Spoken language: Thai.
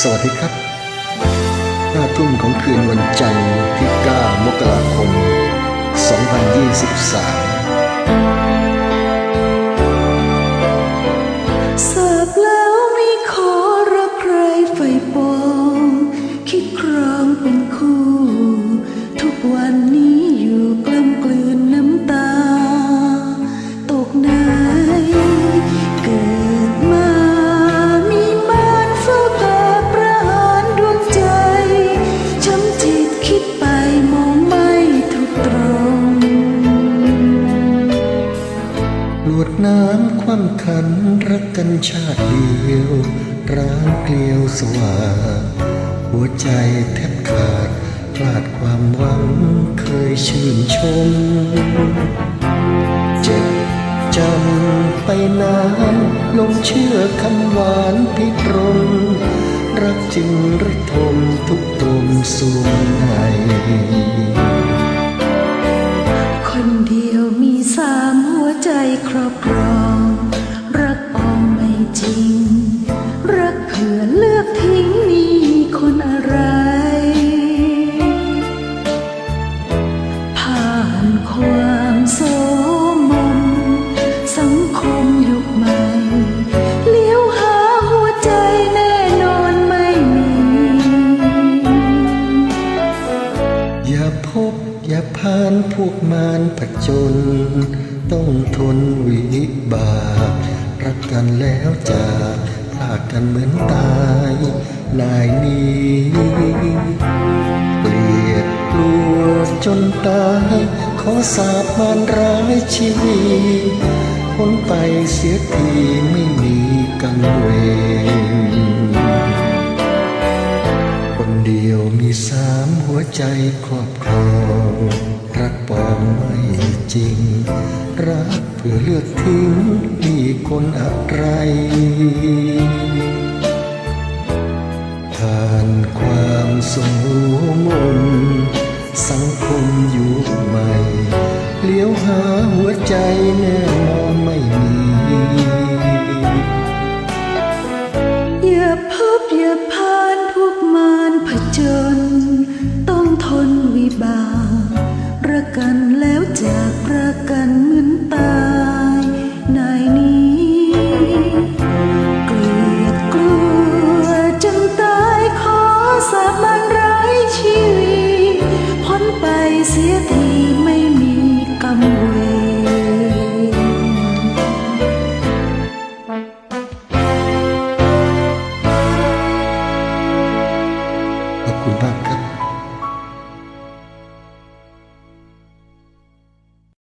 สวัสดีครับห้าทุ่มของคืนวันจันทร์ที่ 9 มกราคม 2023เสิร์ฟแล้วไม่ขอรักใครไฟปองคิดคร วดน้ำคว่ำขันรักกันชาติเดียวร้างเกลียวสว่างหัวใจแทบขาดพลาดความหวังเคยชื่นชม เจ็บจำไปนานลงเชื่อคำหวานพิตรมรักจึงระทมทุกตมสวงใน ครอบครอง รักอองไม่จริง รักเผื่อเลือกทิ้งนี่คนอะไร ผ่านความโสมม สังคมยุคใหม่ เลี้ยวหาหัวใจแน่นอนไม่มี อย่าพบอย่าผ่านพวกมารผจญ ต้องทนวิบากรักกันแล้วจากพลากกันเหมือนตายนายนี้เกลียดกลัวจนตายขอสาบมารร้ายชีวิตพ้นไปเสียทีไม่มีกังเวรคนเดียวมีสามหัวใจครอบครองรักปลอมไม่ จริง รักเพื่อเลือกทิ้งมีคนอะไรผ่านความสมมสังคมยุคใหม่ เลี้ยวหาหัวใจแน่นอนไม่มี ไปเสียทีไม่